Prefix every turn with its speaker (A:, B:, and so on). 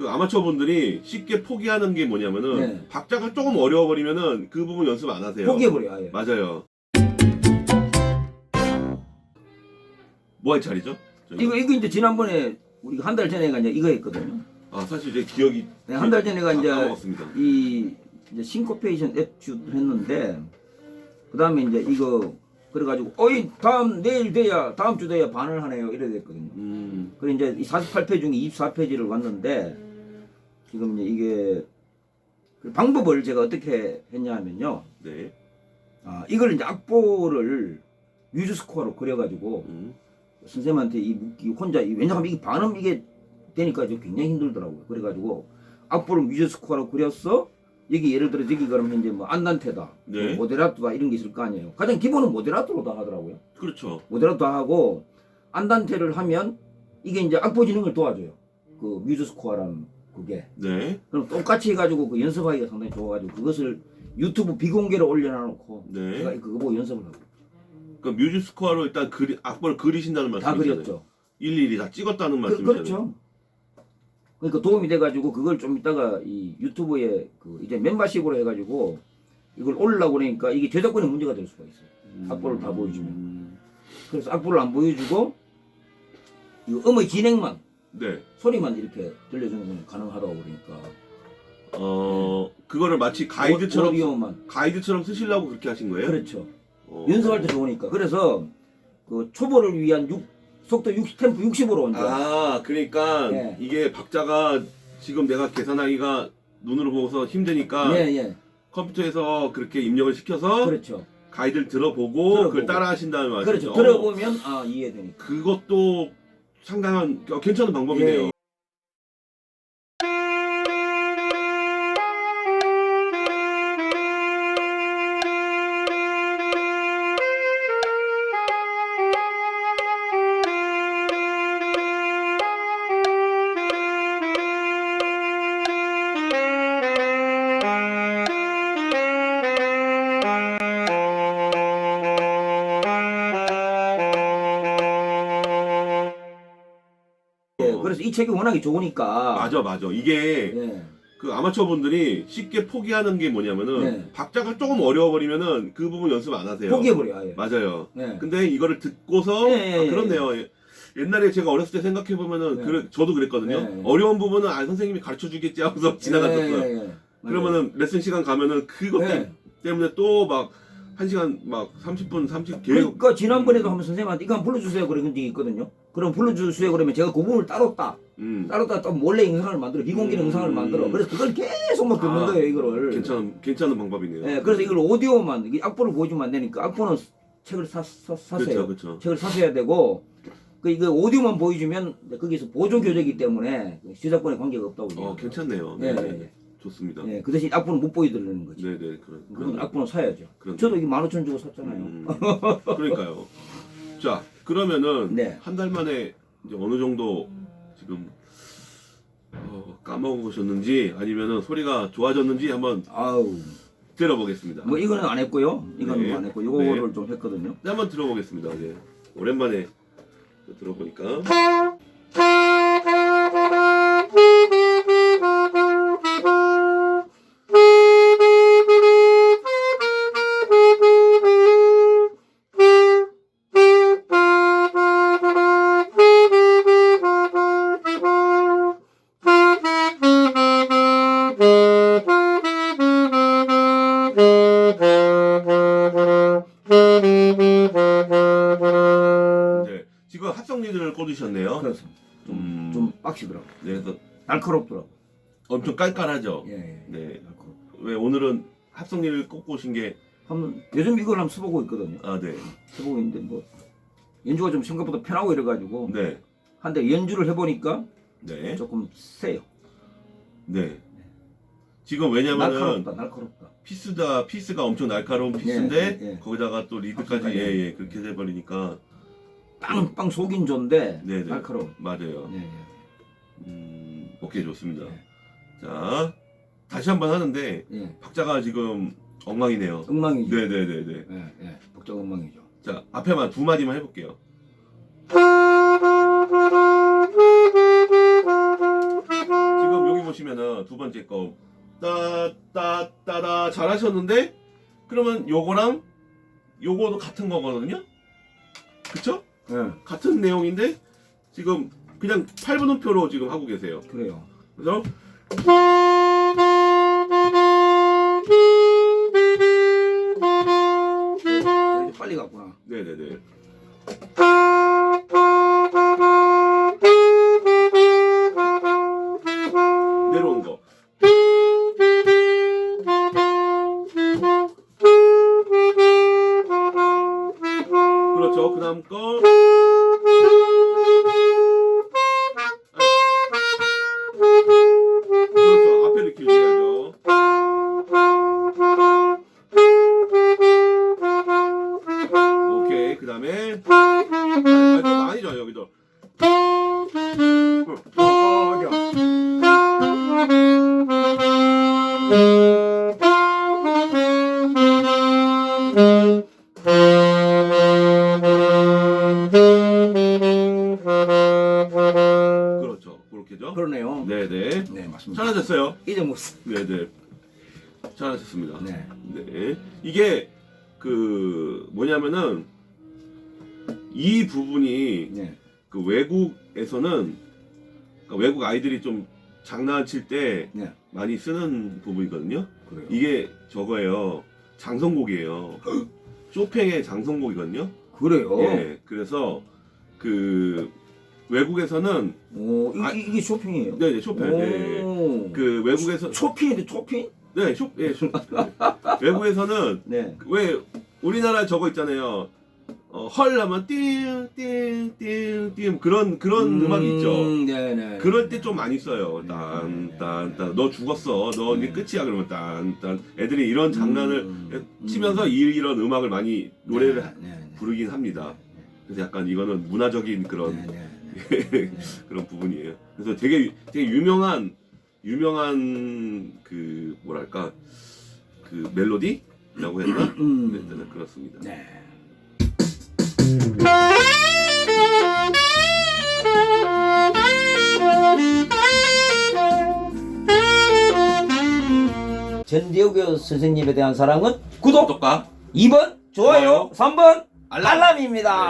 A: 그 아마추어 분들이 쉽게 포기하는 게 뭐냐면은
B: 네.
A: 박자가 조금 어려워 버리면은 그 부분 연습 안 하세요.
B: 포기해버려 아예.
A: 맞아요. 뭐 할? 저희가?
B: 이거 이거 이제 지난번에 우리가 한달 전에가 이제 이거 했거든요.
A: 아 사실 제 기억이
B: 네, 한달 전에가
A: 다
B: 이제
A: 까먹었습니다.
B: 이 이제 싱코페이션 에튜드 했는데 그 다음에 이제 이거 그래가지고 어이 다음 내일 돼야 다음 주 돼야 반을 하네요 이래 됐거든요.
A: 음,
B: 그래 이제 이 48페이지 중에 24페이지를 왔는데 지금 이제 이게 그 방법을 제가 어떻게 했냐면요.
A: 네.
B: 아 이걸 이제 악보를 뮤즈 스코어로 그려가지고
A: 음,
B: 선생님한테 이 묻기 혼자 이- 왜냐하면 이게 반음 이게 되니까 좀 굉장히 힘들더라고요. 그래가지고 악보를 뮤즈 스코어로 그렸어. 여기 예를 들어 여기 그러면 이제 뭐 안단테다,
A: 네.
B: 뭐 모데라토다 이런 게 있을 거 아니에요. 가장 기본은 모데라토로 다 하더라고요.
A: 그렇죠.
B: 모데라토 하고 안단테를 하면 이게 이제 악보 지능을 도와줘요. 그 뮤즈 스코어라는 그게.
A: 네.
B: 그럼 똑같이 해가지고 그 연습하기가 상당히 좋아가지고 그것을 유튜브 비공개로 올려놔놓고
A: 네.
B: 제가 그거 보고 연습을 하고
A: 그러니까 뮤직 스코어로 일단 그리, 악보를 그리신다는
B: 다
A: 말씀이잖아요.
B: 그렸죠.
A: 일일이 다 찍었다는
B: 그,
A: 말씀이잖아요.
B: 그렇죠. 그러니까 도움이 돼가지고 그걸 좀 이따가 이 유튜브에 그 이제 멤버십으로 해가지고 이걸 올리려고 그러니까 이게 저작권에 문제가 될 수가 있어요.
A: 음,
B: 악보를 다 보여주면.
A: 음,
B: 그래서 악보를 안 보여주고 이거 음의 진행만
A: 네.
B: 소리만 이렇게 들려주는 건 가능하다고 그러니까
A: 어 그거를 마치 가이드처럼
B: 오디오만
A: 가이드처럼 쓰시려고 그렇게 하신 거예요?
B: 그렇죠.
A: 어.
B: 연습할 때 좋으니까 그래서 그 초보를 위한 6, 속도 60 템포 60으로 온 거야.
A: 아 그러니까
B: 네.
A: 이게 박자가 지금 내가 계산하기가 눈으로 보고서 힘드니까
B: 예, 예.
A: 컴퓨터에서 그렇게 입력을 시켜서
B: 그렇죠.
A: 가이드를 들어보고,
B: 들어보고.
A: 그걸 따라 하신다는 말이죠.
B: 그렇죠. 들어보면 아 이해되니까.
A: 그것도 상당한 어, 괜찮은 방법이네요.
B: 예. 예,
A: 어.
B: 그래서 이 책이 워낙에 좋으니까.
A: 맞아 맞아 이게
B: 예.
A: 그 아마추어 분들이 쉽게 포기하는 게 뭐냐면은
B: 네.
A: 박자가 조금 어려워버리면은 그 부분 연습 안 하세요.
B: 포기해버려 아예.
A: 맞아요.
B: 예.
A: 근데 이거를 듣고서
B: 예, 예,
A: 아,
B: 예,
A: 그렇네요. 예. 옛날에 제가 어렸을 때 생각해 보면은
B: 네.
A: 그래, 저도 그랬거든요.
B: 네, 네.
A: 어려운 부분은 아 선생님이 가르쳐 주겠지 하고서 지나갔었어요.
B: 예, 예, 예.
A: 그러면은 레슨 시간 가면은 그것
B: 예.
A: 때문에 또 막 한 시간 막 30분 30 계속
B: 그러니까 지난번에도 한번 선생님한테 이거 한번 불러주세요 그런 적이 있거든요. 그럼 불러주세요 그러면 제가 그 부분을 따로 따
A: 음,
B: 따로 따또 몰래 영상을 만들어 비공개
A: 음.
B: 영상을 만들어. 그래서 그걸 계속 막 듣는
A: 아,
B: 거예요 이거를.
A: 괜찮은 괜찮은 방법이네요.
B: 예, 그래서 이걸 오디오만 이게 악보를 보여주면 안 되니까 악보는 책을 사, 사, 사세요.
A: 그렇죠, 그렇죠.
B: 책을 사셔야 되고 그 이거 오디오만 보여주면 거기서 보조 교재이기 때문에 시작권에 관계가 없다고.
A: 어. 괜찮네요.
B: 예,
A: 네,
B: 예,
A: 네. 좋습니다.
B: 예. 그 대신 악보는 못 보여드리는 거지.
A: 네, 네. 그런
B: 그럼
A: 그런
B: 악보는 사야죠.
A: 그런
B: 저도 이게 15,000원 주고 샀잖아요.
A: 음, 그러니까요. 자, 그러면은
B: 네.
A: 한 달 만에 이제 어느 정도 지금 어, 까먹으셨는지 아니면은 소리가 좋아졌는지 한번
B: 아우.
A: 들어보겠습니다.
B: 뭐 이거는 안 했고요. 이거는
A: 네.
B: 뭐안 했고 요거를 좀 했거든요.
A: 네, 한번 들어보겠습니다. 네. 오랜만에 들어보니까 리드를 꽂으셨네요.
B: 그렇습니다. 좀,
A: 음.
B: 좀 빡시더라고.
A: 네, 그래서
B: 날카롭더라고.
A: 엄청 깔깔하죠.
B: 예, 예.
A: 네.
B: 날카롭.
A: 왜 오늘은 합성 리드를 꽂고 오신 게
B: 한번 요즘 이걸 한번 써보고 있거든요.
A: 아, 네.
B: 써보고 있는데 뭐 연주가 좀 생각보다 편하고 이래가지고
A: 네.
B: 한데 연주를 해보니까
A: 네.
B: 조금 세요.
A: 네. 지금 왜냐면은
B: 날카롭다, 날카롭다.
A: 피스다 피스가 엄청 날카로운 피스인데
B: 예, 예.
A: 거기다가 또 리드까지
B: 합성까지.
A: 예 예 그렇게 돼 버리니까
B: 빵빵 속인 존데
A: 네, 네.
B: 날카로워.
A: 맞아요.
B: 예, 예.
A: 음, 오케이 좋습니다.
B: 네.
A: 자 다시 한번 하는데
B: 예.
A: 박자가 지금 엉망이네요.
B: 엉망이죠.
A: 네네네네.
B: 예, 예. 복잡 엉망이죠.
A: 자 앞에만 두 마디만 해볼게요. 지금 그러면 두 번째 거 따따따다 잘하셨는데 그러면 요거랑 요거도 같은 거거든요. 그쵸?
B: 예,
A: 같은 내용인데 지금 그냥 8분음표로 지금 하고 계세요.
B: 그래요.
A: 그래서
B: 빨리 갔구나.
A: 네네네. 내려온 거. 그렇게죠.
B: 그러네요.
A: 네네.
B: 네, 맞습니다.
A: 잘하셨어요.
B: 이제 뭐,
A: 네네. 잘하셨습니다.
B: 네.
A: 네. 이게 그 뭐냐면은 이 부분이
B: 네.
A: 그 외국에서는 그러니까 외국 아이들이 좀 장난칠 때
B: 네.
A: 많이 쓰는 부분이거든요.
B: 그래요.
A: 이게 저거예요. 장성곡이에요. 쇼팽의 장성곡이거든요.
B: 그래요.
A: 예. 그래서 그 외국에서는
B: 오, 이,
A: 아-
B: 이, 이게 쇼핑이에요.
A: 네, 네 쇼팽. 네.
B: 오.
A: 그 외국에서
B: 쇼핑인데 쇼핑?
A: 네, 쇼, 예, 쇼. 네. 외국에서는
B: 네.
A: 왜 우리나라 저거 있잖아요. 어, 헐 하면 띵띵띵띵 그런 그런 음, 악 있죠.
B: 네네.
A: 그럴 때 좀 많이 써요.
B: 네.
A: 딴딴딴 너 죽었어. 너 이제
B: 네.
A: 끝이야 그러면 딴딴 애들이 이런 장난을
B: 음.
A: 치면서 이- 이런 음악을 많이 노래를
B: 네, 네, 네.
A: 부르긴 합니다. 그래서 약간 이거는 문화적인 그런
B: 네, 네, 네. 네.
A: 그런 부분이에요. 그래서 되게 되게 유명한 유명한 그 뭐랄까 그 멜로디라고 해야 되나? 네,
B: 음.
A: 네, 그렇습니다.
B: 네. 전재욱의 선생님에 대한 사랑은 구독,
A: 구독과
B: 2번 좋아요,
A: 좋아요.
B: 3번
A: 알람.
B: 알람입니다.